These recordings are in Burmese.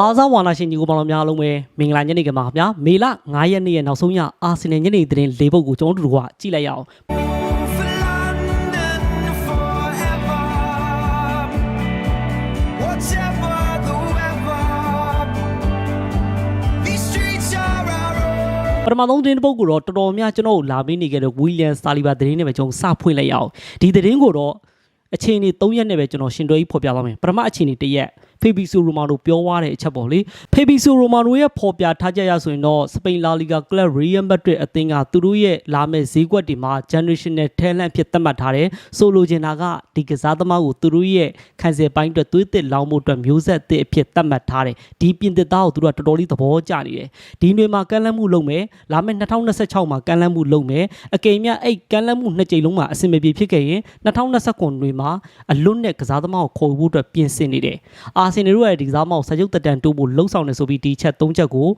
အားစားဝါနာရှင်ညီကိုပေါင်းတော်များအားလုံးပဲမင်္ဂလာညနေခင်းပါခင်ဗျာမေလ9ရက်နေ့ရဲ့နောက်ဆုံးရအာဆင်နယ်ညနေသတင်း၄ပုဒ်ကိုကျွန်တော်တို့ကကြည့်လိုက်ရအောင် For London forever. Whatever the weather, these streets are our own. ပထမဆုံးသတင်းတစ်ပုဒ်ကိုတော့တော်တော်များကျွန်တော်တို့လာပေးနေခဲ့တဲ့ဝီလျံစာလီဘာသတင်းနဲ့ပဲကျွန်တော်စဖွင့်လိုက်ရအောင်ဒီသတင်းကိုတော့အချိန်နေ3ရက်နဲ့ပဲကျွန်တော်ရှင်တွဲကြီးဖော်ပြသွားမယ်ပထမအချိန်နေ1ရက်ဖေဘီဆိုရိုမာနိုပြောသွားတဲ့အချက်ပေါ့လေဖေဘီဆိုရိုမာနိုရဲ့ဖော်ပြထားချက်ရဆိုရင်တော့စပိန်လာလီဂါကလပ်ရီယယ်မက်ဒရစ်အသင်းကသူတို့ရဲ့လာမယ့်ဈေးကွက်တွေမှာ generational talent ဖြစ်သတ်မှတ်ထားတယ်ဆိုလိုချင်တာကဒီကစားသမားကိုသူတို့ရဲ့ခံစစ်ပိုင်းအတွက်သွေးသစ်လောင်းမှုအတွက်မျိုးဆက်သစ်အဖြစ်သတ်မှတ်ထားတယ်ဒီပြင်သစ်သားကိုသူတို့ကတော်တော်လေးသဘောကျနေတယ်ဒီနေ့မှာကမ်းလှမ်းမှုလုပ်မယ်လာမယ့်2026မှာကမ်းလှမ်းမှုလုပ်မယ်အကယ်၍အဲ့ကမ်းလှမ်းမှုနှစ်ကြိမ်လုံးမှာအဆင်မပြေဖြစ်ခဲ့ရင်2029တွေမှာအလွတ်နဲ့ကစားသမားကိုခေါ်ဖို့အတွက်ပြင်ဆင်နေတယ်အာဆင်နယ်တို့ရဲ့ဒီကစားသမားကိုစာချုပ်တက်တန်တိုးဖို့လှုံ့ဆော်နေဆိုပြီးဒီချက်၃ချက်ကို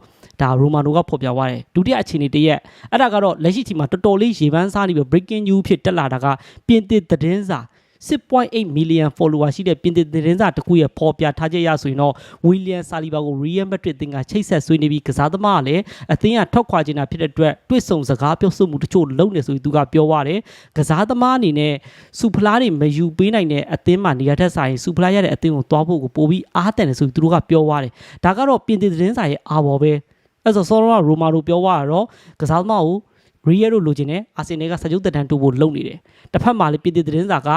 ဒါရိုမာနိုကဖော်ပြသွားတယ်ဒုတိယအခြေအနေတစ်ရက်အဲ့ဒါကတော့လက်ရှိချိန်မှာတော်တော်လေးရေပန်းစားနေပြီး breaking news ဖြစ်တက်လာတာကပြင်သစ်သတင်းစာ 6.8 million follower ရှိတဲ့ပြင်သစ်သတင်းစာတစ်ခုရဲ့ဖော်ပြထားချက်ရဆိုရင်တော့ဝီလီယံဆာလီဘာကို Real Madrid အသင်းကချိတ်ဆက်ဆွေးနေပြီးကစားသမားကလည်းအသင်းကထွက်ခွာခြင်းတာဖြစ်တဲ့အတွက်တွေ့ဆုံစကားပြောဆိုမှုတချို့လုပ်နေဆိုပြီးသူကပြောရတယ်ကစားသမားအနေနဲ့စူဖလားတွေမယူပေးနိုင်တဲ့အသင်းမှာနေရာထက်ဆိုင်စူဖလားရတဲ့အသင်းကိုတွားဖို့ကိုပို့ပြီးအားတန်တယ်ဆိုပြီးသူတို့ကပြောရတယ်ဒါကတော့ပြင်သစ်သတင်းစာရဲ့အာဘော်ပဲအဲ့ဆိုဆော်ရောရိုမာနိုပြောသွားတာတော့ကစားသမားကို ရီယယ်တို့လိုချင်တယ်အာဆင်နယ်ကစကြုတ်တန်တန်တူဖို့လုပ်နေတယ်တစ်ဖက်မှာလည်းပြည်သစ်သတင်းစာက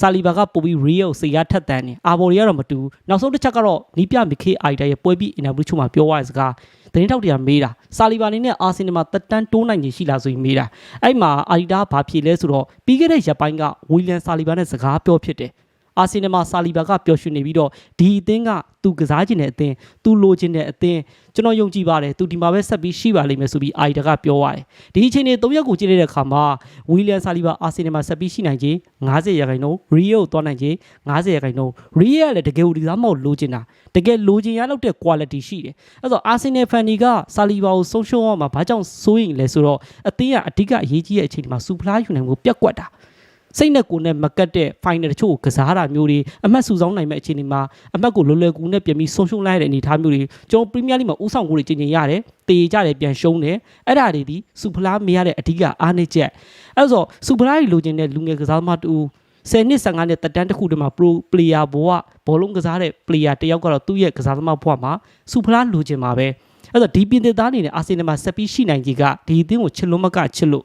ဆာလီဘာကပို့ပြီးရီယယ်ကိုစေရထက်တန်းနေအာဘော်ရီကတော့မတူဘူးနောက်ဆုံးတစ်ချက်ကတော့နီးပြမီခေအိုက်တာရဲ့ပွဲပြီးအင်တာဗျူးချို့မှာပြောရတဲ့စကားသတင်းထောက်တွေကမေးတာဆာလီဘာနေနဲ့အာဆင်နယ်မှာတက်တန်းတိုးနိုင်ခြင်းရှိလားဆိုပြီးမေးတာအဲ့မှာအာဒီတာဘာဖြေလဲဆိုတော့ပြီးခဲ့တဲ့ရက်ပိုင်းကဝီလျံဆာလီဘာနဲ့စကားပြောဖြစ်တယ် အာဆင်နယ်မှာဆာလီဘာကပျော်ရွှင်နေပြီးတော့ဒီအသင်းကသူကစားခြင်းတဲ့အသင်းသူလိုချင်တဲ့အသင်းကျွန်တော်ယုံကြည်ပါတယ်သူဒီမှာပဲဆက်ပြီးရှိပါလိမ့်မယ်ဆိုပြီးအာရီတာကပြောရတယ်ဒီအချိန်နေ၃ရက်ကိုကြည့်လိုက်တဲ့အခါမှာဝီလျံဆာလီဘာအာဆင်နယ်မှာဆက်ပြီးရှိနိုင်ခြင်း90ရာခိုင်နှုန်းရီယိုကိုသွားနိုင်ခြင်း90ရာခိုင်နှုန်းရီယိုကလည်းတကယ်ကိုဒီစားမဟုတ်လိုချင်တာတကယ်လိုချင်ရလောက်တဲ့ quality ရှိတယ်အဲ့တော့အာဆင်နယ်ဖန်ဒီကဆာလီဘာကိုဆုံးရှုံးအောင်မှာဘာကြောင့်စိုးရင်လဲဆိုတော့အသင်းကအဓိကအရေးကြီးတဲ့အချိန်ဒီမှာစူဖလားယူနိုင်ကိုပြက်ကွက်တာ စိတ်နဲ့ကိုယ်နဲ့မကတ်တဲ့ final တချို့ကိုကစားတာမျိုးတွေအမှတ်စုဆောင်းနိုင်မဲ့အခြေအနေမှာအမှတ်ကိုလွယ်လွယ်ကူနဲ့ပြန်ပြီးဆုံးရှုံးလိုက်ရတဲ့အနေအထားမျိုးတွေကျွန်တော်ပရီးမီးယားလိမှာဥဆောင်ကိုတွေကျင်ကျင်ရတယ်တေကြတယ်ပြန်ရှုံးတယ်အဲ့ဒါတွေဒီစူဖလားမရတဲ့အဓိကအားနည်းချက်အဲ့ဆိုစူဖလားကြီးလိုချင်တဲ့လူငယ်ကစားသမားတူ10နှစ်15နှစ်တက်တန်းတစ်ခုတည်းမှာ pro player ဘဝဘောလုံးကစားတဲ့ player တယောက်ကတော့သူ့ရဲ့ကစားသမားဘဝမှာစူဖလားလိုချင်မှာပဲအဲ့တော့ဒီပြင်သစ်သားအနေနဲ့အာဆင်နယ်မှာဆက်ပြီးရှိနိုင်ကြီးကဒီအသင်းကိုချစ်လို့မကချစ်လို့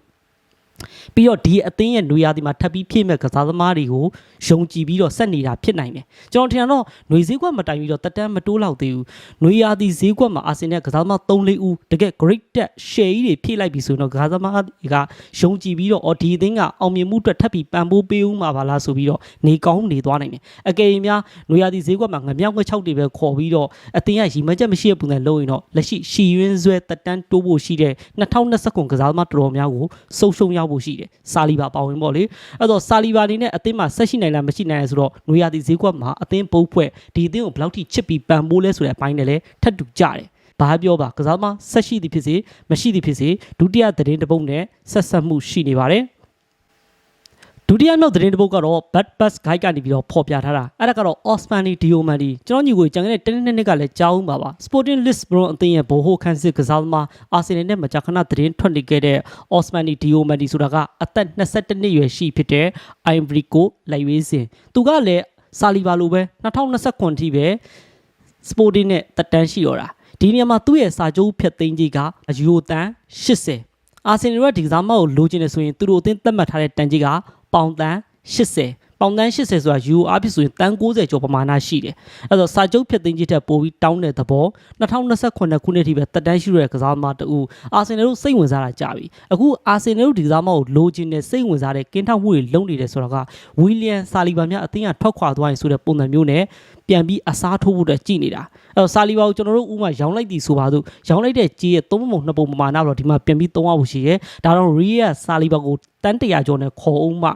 ပြီးတော့ဒီအသင်းရဲ့ຫນွေရာသီမှာထပ်ပြီးဖြည့်မဲ့ကစားသမားတွေကိုယုံကြည်ပြီးတော့ဆက်နေတာဖြစ်နိုင်တယ်ကျွန်တော်ထင်တော့ຫນွေဈေးကွက်မတိုင်ပြီးတော့တက်တန်းမတိုးလောက်သေးဘူးຫນွေရာသီဈေးကွက်မှာအာဆင်နယ်ကစားသမား3-4ဦးတကယ် great တက် share ကြီးတွေဖြည့်လိုက်ပြီဆိုရင်တော့ကစားသမားတွေကယုံကြည်ပြီးတော့အော်ဒီအသင်းကအောင်မြင်မှုအတွက်ထပ်ပြီးပံ့ပိုးပေးဦးမှာပါလားဆိုပြီးတော့နေကောင်းနေသွားနိုင်တယ်အကယ်၍များຫນွေရာသီဈေးကွက်မှာငမြောက်ငချောက်တွေပဲခေါ်ပြီးတော့အသင်းကရီမချက်မရှိတဲ့ပုံစံလုပ်ရင်တော့လက်ရှိရှီရင်းဆွဲတက်တန်းတိုးဖို့ရှိတဲ့2029ကစားသမားတော်တော်များကိုစုံရှုံရောက် ဖို့ရှိတယ်စာလီဘာပါဝင်ပေါ့လေအဲ့တော့စာလီဘာအနေနဲ့အသင်းမှာဆက်ရှိနိုင်လားမရှိနိုင်လားဆိုတော့နွေရာသီဈေးကွက်မှာအသင်းပုတ်ဖွဲ့ဒီအသင်းကိုဘယ်လောက်ထိချစ်ပြီးပံပိုးလဲဆိုတဲ့အပိုင်းနဲ့လည်းထပ်တူကြတယ်ဘာပြောပါကစားသမားဆက်ရှိသည်ဖြစ်စေမရှိသည်ဖြစ်စေဒုတိယသတင်းတစ်ပုဒ်နဲ့ဆက်ဆက်မှုရှိနေပါတယ် ဒုတိယမြောက်သတင်းတစ်ပုဒ်ကတော့ Bad Bus Guide ကနေပြီးတော့ဖော်ပြထားတာအဲ့ဒါကတော့ Osmani Diomandi ကျွန်တော်ညီကိုကြံခဲ့တဲ့တင်းတင်းနှစ်ကလည်းကြားဦးပါပါ Sporting Lisbon အသင်းရဲ့ဘိုဟိုခန်းစစ်ကစားသမားအာဆင်နယ်နဲ့မကြာခဏသတင်းထွက်နေခဲ့တဲ့ Osmani Diomandi ဆိုတာကအသက်22နှစ်ရွယ်ရှိဖြစ်တဲ့ Ivory Coast လိုက်ရွေးစဉ်သူကလည်းစာလီဘာလိုပဲ2029ထိပဲ Sporting နဲ့တက်တန်းရှိတော့တာဒီနေရာမှာသူ့ရဲ့စာချုပ်ဖြတ်သိမ်းကြီးကယူရိုတန်80အာဆင်နယ်ကဒီကစားမကိုလိုချင်တယ်ဆိုရင်သူတို့အသင်းသတ်မှတ်ထားတဲ့တန်ကြီးက ပေါင်တန်80 ပေါင်တန်း80ဆိုတာယူအားဖြစ်ဆိုရင်တန်း90ကျော်ပမာဏရှိတယ်။အဲဆိုစာချုပ်ဖြတ်သိမ်းကြီးထက်ပိုပြီးတောင်းတဲ့သဘော2029ခုနှစ်ထိပဲတက်တန်းရှိရတဲ့ကစားသမားတူအာဆင်နယ်တို့စိတ်ဝင်စားတာကြပြီ။အခုအာဆင်နယ်တို့ဒီကစားမကိုလိုချင်တဲ့စိတ်ဝင်စားတဲ့ကင်းထောက်မှုတွေလုပ်နေတယ်ဆိုတော့ကဝီလီယံဆာလီဘာများအသင်းကထွက်ခွာသွားရင်ဆိုတဲ့ပုံစံမျိုးနဲ့ပြန်ပြီးအစားထိုးဖို့အတွက်ကြည်နေတာ။အဲတော့ဆာလီဘာကိုကျွန်တော်တို့ဥမာရောင်းလိုက်သည်ဆိုပါစို့ရောင်းလိုက်တဲ့ကြီးရဲ့သုံးပုံနှစ်ပုံပမာဏတော့ဒီမှာပြန်ပြီးသုံးအောင်ရှိရဲ။ဒါတော့ရီးယာဆာလီဘာကိုတန်းတရာကျော်နဲ့ခေါ်အောင်မှ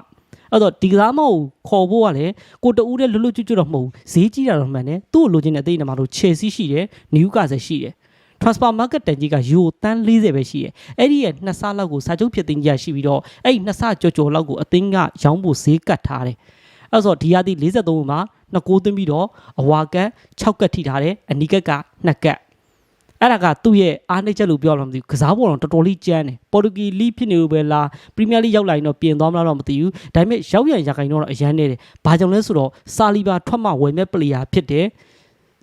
အဲ့တော့ဒီကစားမကိုခေါ်ဖို့ကလည်းကိုတူးတဲ့လွတ်လွတ်ကျွတ်ကျွတ်တော့မဟုတ်ဘူးဈေးကြီးတာတော့မှန်တယ်သူ့ကိုလိုချင်တဲ့အသိနေမှာလို့ Chelsea ရှိတယ် Newcastle ရှိတယ် transfer market တန်ကြီးကယူရိုတန်း40ပဲရှိတယ်အဲ့ဒီရဲ့နှစ်ဆလောက်ကိုစာချုပ်ဖြစ်သိမ်းကြီးရရှိပြီးတော့အဲ့ဒီနှစ်ဆကြော်ကြော်လောက်ကိုအသင်းကရောင်းဖို့ဈေးကတ်ထားတယ်အဲ့အဲ့ဆိုဒီဟာဒီ43မှာ2ကိုသွင်းပြီးတော့အဝါကတ်6ကတ်ထိထားတယ်အနီကတ်က2ကတ် အဲ့ဒါကသူ့ရဲ့အားနှိမ့်ချက်လို့ပြောရမှာမသိဘူးကစားပေါ်တော့တော်တော်လေးကျန်းတယ်ပေါ်တူဂီလိဖြစ်နေလို့ပဲလားပရီးမီးယားလိရောက်လာရင်တော့ပြင်သွားမလားတော့မသိဘူးဒါပေမဲ့ရောက်ရန်ရခိုင်တော့အရန်နေတယ်ဘာကြောင့်လဲဆိုတော့စာလီဘာထွက်မှဝယ်မဲ့ပလေယာဖြစ်တယ်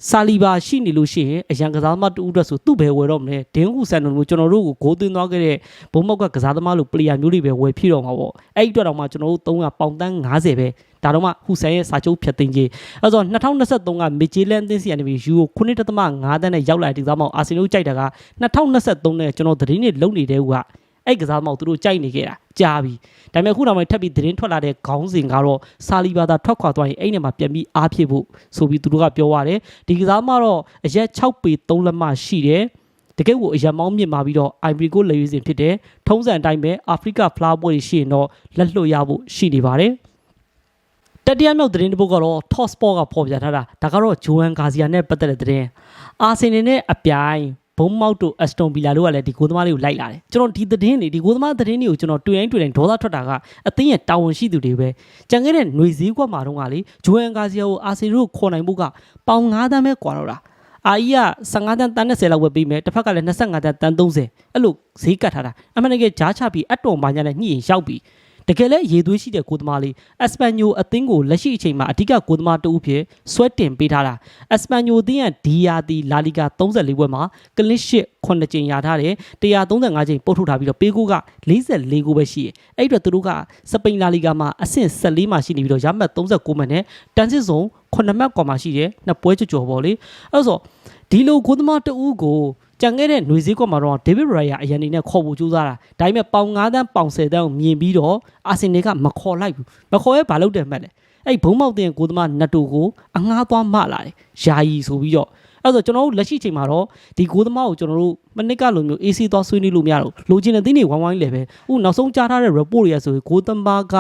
စာလီဘာရှိနေလို့ရှိရင်အရန်ကစားသမားတူဦးအတွက်ဆိုသူ့ပဲဝယ်တော့မလဲဒင်းဟူဆန်တို့မျိုးကျွန်တော်တို့ကိုဂိုးသွင်းသွားခဲ့တဲ့ဘုံမောက်ကကစားသမားလို့ပလေယာမျိုးတွေပဲဝယ်ဖြစ်တော့မှာပေါ့အဲ့ဒီအတွက်တော့မှကျွန်တော်တို့300ပေါင်တန်း90ပဲ ဒါတော့မှဟူဆန်ရဲ့စာချုပ်ဖြတ်သိမ်းခြင်းအဲ့တော့2023ကမီဂျီလန်အသင်းစီကနေပြီးယူကို9.5တန်းနဲ့ရောက်လာတဲ့ဒီကစားမောက်အာဆင်နယ်ကြိုက်တာက2023နဲ့ကျွန်တော်သတင်းတွေလုံနေတဲ့ဟူကအဲ့ကစားမောက်သူတို့ကြိုက်နေခဲ့တာကြာပြီဒါပေမဲ့ခုနောက်ပိုင်းထပ်ပြီးသတင်းထွက်လာတဲ့ခေါင်းစဉ်ကတော့စာလီဘာသာထွက်ခွာသွားရင်အဲ့နေမှာပြန်ပြီးအားဖြစ်ဖို့ဆိုပြီးသူတို့ကပြောရတယ်ဒီကစားမတော့အရက်6ပေ3လက်မရှိတယ်တကယ်ကိုအရန်မောင်းမြင့်มาပြီးတော့ Ivory Coast လေရွေးစင်ဖြစ်တယ်ထုံးစံအတိုင်းပဲအာဖရိကဖလားပွဲရှိရင်တော့လက်လွတ်ရဖို့ရှိနေပါတယ် တတိယမြောက်သတင်းတစ်ပုဒ်ကတော့ Top Sport ကဖော်ပြထားတာဒါကတော့ဂျိုဟန်ဂါစီယာနဲ့ပတ်သက်တဲ့သတင်းအာဆင်နယ်နဲ့အပြိုင်ဘုံမောက်တို့အက်စတွန်ဗီလာတို့ကလည်းဒီကိုသမားလေးကိုလိုက်လာတယ်ကျွန်တော်ဒီသတင်းတွေဒီကိုသမားသတင်းတွေကိုကျွန်တော်တွေ့တိုင်းတွေ့တိုင်းဒေါသထွက်တာကအသင်းရဲ့တာဝန်ရှိသူတွေပဲကြံခဲ့တဲ့ຫນွေစည်းကွက်မှာတော့ကလေဂျိုဟန်ဂါစီယာကိုအာဆင်နယ်ကိုခေါ်နိုင်ဖို့ကပေါင်9တန်းပဲကွာတော့တာအာကြီးက15တန်းတန်း20လောက်ပဲပြီးမယ်တစ်ဖက်ကလည်း25တန်းတန်း30အဲ့လိုဈေးကတ်ထားတာအမှန်တကယ်ဂျားချပြီးအတော်မာညာနဲ့ညှိရင်ရောက်ပြီ တကယ်လဲရေသွေးရှိတဲ့ကိုသမားလေးအက်စပန်ညိုအသင်းကိုလက်ရှိအချိန်မှာအဓိကကိုသမားတဦးဖြစ်ဆွဲတင်ပေးထားတာအက်စပန်ညိုအသင်းရဲ့ဒီယာတီလာလီဂါ34ပွဲမှာကလစ်ရှစ်9ကြိမ်ရထားတယ်135ကြိမ်ပို့ထုတ်ထားပြီးတော့ပေးကိုက44ကိုပဲရှိတယ်အဲ့ဒီတော့သူတို့ကစပိန်လာလီဂါမှာအဆင့်14မှာရှိနေပြီးတော့ရမှတ်39မှတ်နဲ့တန်စစ်စုံ9မှတ်ကွာမှာရှိတယ်နှစ်ပွဲကြော်ကြော်ပေါ့လေအဲ့ဆို ဒီလိုကိုသမားတဦးကိုကြံခဲ့တဲ့ຫນွေစည်းကွက်မှာတော့ဒေးဗစ်ရိုင်ယာအရန်နေနဲ့ခေါ်ဖို့ကြိုးစားတာဒါပေမဲ့ပေါင်9တန်းပေါင်10တန်းကိုမြင်ပြီးတော့အာဆင်နယ်ကမခေါ်လိုက်ဘူးမခေါ်ရဲဘာလုပ်တယ်မှတ်လဲအဲ့ဘုံမောက်တင်ကိုသမားနတ်တူကိုအငှားသွားမလာတယ်ယာယီဆိုပြီးတော့အဲ့ဆိုကျွန်တော်တို့လက်ရှိချိန်မှာတော့ဒီကိုသမားကိုကျွန်တော်တို့မနစ်ကလိုမျိုး AC သွားဆွေးနွေးလို့မရတော့လိုချင်တဲ့သင်းတွေဝိုင်းဝိုင်းလေပဲဥနောက်ဆုံးကြားထားတဲ့ report တွေရဆိုရင်ကိုသမားက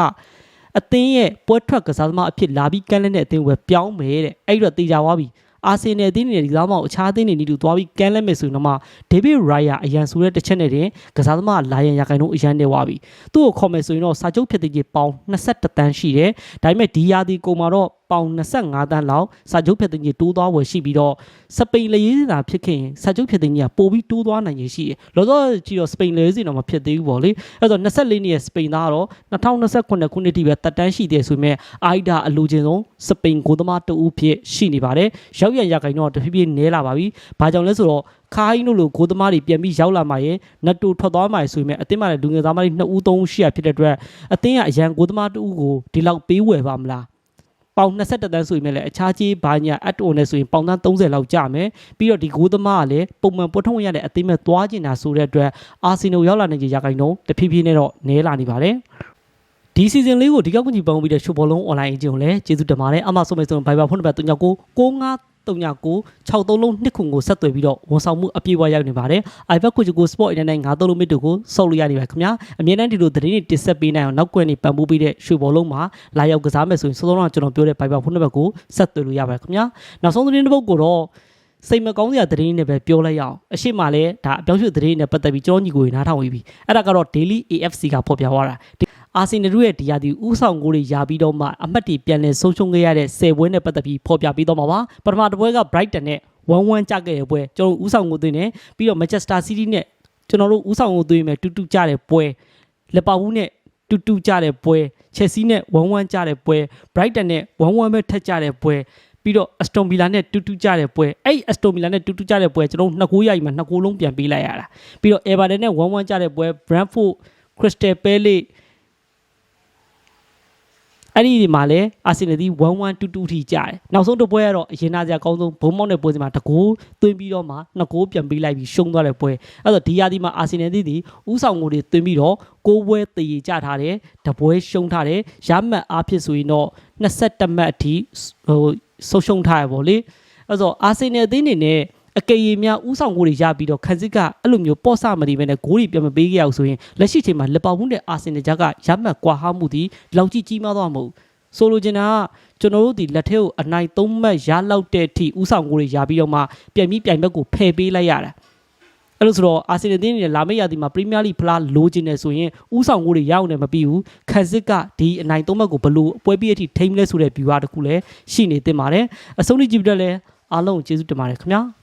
အသင်းရဲ့ပွဲထွက်ကစားသမားအဖြစ်လာပြီးကမ်းလှမ်းတဲ့အသင်းဝယ်ပြောင်းမယ်တဲ့အဲ့တော့တေချာသွားပြီ အာဆင်နယ်အသင်းတွေဒီကစားမအောင်အခြားအသင်းတွေနီးတူသွားပြီးကမ်းလှမ်းမယ်ဆိုရင်တော့မှဒေးဗစ်ရိုင်ယာအရန်ဆိုတဲ့တစ်ချက်နဲ့တင်ကစားသမားလာရန်ရခိုင်တော့အရန်နေသွားပြီသူ့ကိုခေါ်မယ်ဆိုရင်တော့စာချုပ်ဖြစ်တဲ့ကြီးပေါင်21တန်းရှိတယ်ဒါပေမဲ့ဒီယာဒီကိုမှာတော့ ပေါင်25တန်းလောက်စာချုပ်ဖြစ်တဲ့ကြီးတိုးသွားဝယ်ရှိပြီးတော့စပိန်လေရေးစင်တာဖြစ်ခင်စာချုပ်ဖြစ်တဲ့ကြီးကပိုပြီးတိုးသွားနိုင်ရရှိတယ်လောလောကြည့်တော့စပိန်လေရေးစင်တော့မဖြစ်သေးဘူးပေါ့လေအဲ့တော့24နှစ်ရဲ့စပိန်သားကတော့2029ခုနှစ်ထိပဲတက်တန်းရှိတယ်ဆိုပေမဲ့အိုက်ဒါအလူချင်းဆုံးစပိန်ကိုသမားတဦးဖြစ်ရှိနေပါတယ်ရောက်ရရခိုင်တော့တဖြည်းဖြည်းနဲလာပါပြီဘာကြောင့်လဲဆိုတော့ခိုင်းတို့လိုကိုသမားတွေပြန်ပြီးရောက်လာမှရင်နတ်တူထွက်သွားမှဆိုရင်အတင်းမှလည်းလူငယ်သားမတွေ2ဦး3ဦးရှိရဖြစ်တဲ့အတွက်အတင်းကအရန်ကိုသမားတဦးကိုဒီလောက်ပေးဝယ်ပါမလား ပေါင်21တန်းဆိုရင်လည်းအခြားကြီးဘာညာအတ်တိုနဲ့ဆိုရင်ပေါင်တန်း30လောက်ကျမယ်ပြီးတော့ဒီဂိုးသမားကလည်းပုံမှန်ပွတ်ထုံးရတဲ့အသိမဲ့သွားကျင်တာဆိုတဲ့အတွက်အာဆင်နယ်ရောက်လာနိုင်ကြရခိုင်တော့တဖြည်းဖြည်းနဲ့တော့နဲလာနေပါတယ်ဒီစီဇန်လေးကိုဒီကောက်ကူညီပေါင်းပြီးတဲ့ရှုပ်ဘောလုံးအွန်လိုင်းအကျဉ်းကိုလည်းကျေးဇူးတင်ပါတယ်အမဆုံးမဲ့ဆုံးဘိုင်ဘာဖုန်းနံပါတ်39 95 39 63လုံးနှစ်ခုကိုဆက်သွယ်ပြီးတော့ဝန်ဆောင်မှုအပြည့်အဝရောက်နေပါတယ်။ iPad ကိုချကို Sport အနေနဲ့93လုံးမြစ်တို့ကိုစောက်လို့ရနေပါခင်ဗျာ။အမြဲတမ်းဒီလိုသတင်းတွေတင်ဆက်ပေးနိုင်အောင်နောက်ကွယ်နေပံ့ပိုးပေးတဲ့ရွှေဘော်လုံးမှာလာရောက်ကစားမယ်ဆိုရင်စောစောကကျွန်တော်ပြောတဲ့ Viber ဖုန်းနံပါတ်ကိုဆက်သွယ်လို့ရပါတယ်ခင်ဗျာ။နောက်ဆုံးသတင်းတစ်ပုဒ်ကိုတော့စိတ်မကောင်းစရာသတင်းတွေနဲ့ပဲပြောလိုက်ရအောင်အရှိမလဲဒါအပြောင်းရွှေ့သတင်းတွေနဲ့ပတ်သက်ပြီးကျွန်တော်ညီကိုနားထောင်ပြီးပြီအဲ့ဒါကတော့ Daily AFC ကဖော်ပြသွားတာ အာဆင်နယ်ရဲ့ဒီယာဒီဥဆောင်ကိုတွေယာပြီးတော့မှအမှတ်တွေပြန်လည်ဆုံးရှုံးခဲ့ရတဲ့10ပွဲနဲ့ပတ်သက်ပြီးဖော်ပြပေးတော့မှာပါပထမတစ်ပွဲက Brighton နဲ့1-1ကြခဲ့တဲ့ပွဲကျွန်တော်ဥဆောင်ကိုသွင်းတယ်ပြီးတော့ Manchester City နဲ့ကျွန်တော်တို့ဥဆောင်ကိုသွင်းမယ်တူတူကြတဲ့ပွဲလက်ပါဘူးနဲ့တူတူကြတဲ့ပွဲ Chelsea နဲ့1-1ကြတဲ့ပွဲ Brighton နဲ့1-1ပဲထက်ကြတဲ့ပွဲပြီးတော့ Aston Villa နဲ့တူတူကြတဲ့ပွဲအဲ့ Aston Villa နဲ့တူတူကြတဲ့ပွဲကျွန်တော်နှစ်ကိုးရိုက်မှာနှစ်ကိုးလုံးပြန်ပေးလိုက်ရတာပြီးတော့ Everton နဲ့1-1ကြတဲ့ပွဲ Brentford Crystal Palace အဲ့ဒီဒီမှာလည်းအာဆင်နယ်ဒီ1122ထိကြာတယ်နောက်ဆုံးတစ်ပွဲကတော့အရင်နာစရာအကောင်းဆုံးဘုံမောက်တဲ့ပွဲစီမှာတကိုးသွင်းပြီးတော့မှနှစ်ကိုးပြန်ပေးလိုက်ပြီးရှုံးသွားတဲ့ပွဲအဲ့တော့ဒီယာဒီမှာအာဆင်နယ်ဒီဒီဥဆောင်ကိုတွေသွင်းပြီးတော့ကိုးပွဲတည်ကြထားတယ်တပွဲရှုံးထားတယ်ရမှတ်အားဖြစ်ဆိုရင်တော့22မှတ်အထိဟိုဆုံးရှုံးထားရပါလေအဲ့တော့အာဆင်နယ်အသင်းအနေနဲ့ အကေရီများဥဆောင်ကိုတွေရပြီးတော့ခန်းစစ်ကအဲ့လိုမျိုးပေါ့ဆမနေပဲနဲ့ဂိုးတွေပြန်မပေးကြရအောင်ဆိုရင်လက်ရှိချိန်မှာလီဗာပူးနဲ့အာဆင်နယ်ကြားကရမှတ်ကွာဟမှုဒီလောက်ကြီးကြီးမားသွားမှာမဟုတ်ဆိုလိုချင်တာကကျွန်တော်တို့ဒီလက်ထဲကိုအနိုင်သုံးမှတ်ရလောက်တဲ့အထိဥဆောင်ကိုတွေရပြီးတော့မှပြန်ပြီးပြိုင်ဘက်ကိုဖယ်ပေးလိုက်ရတာအဲ့လိုဆိုတော့အာဆင်နယ်တင်းနဲ့လာမယ့်ရာသီမှာပရီးမီးယားလိဖလားလိုချင်နေဆိုရင်ဥဆောင်ကိုတွေရအောင်လည်းမပြီးဘူးခန်စစ်ကဒီအနိုင်သုံးဘက်ကိုဘလို့အပွဲပြီးအထိထိမ့်လဲဆိုတဲ့ view တစ်ခုလည်းရှိနေတင်ပါတယ်အဆုံးထိကြည့်ပြတဲ့လဲအားလုံးကိုကျေးဇူးတင်ပါတယ်ခင်ဗျာ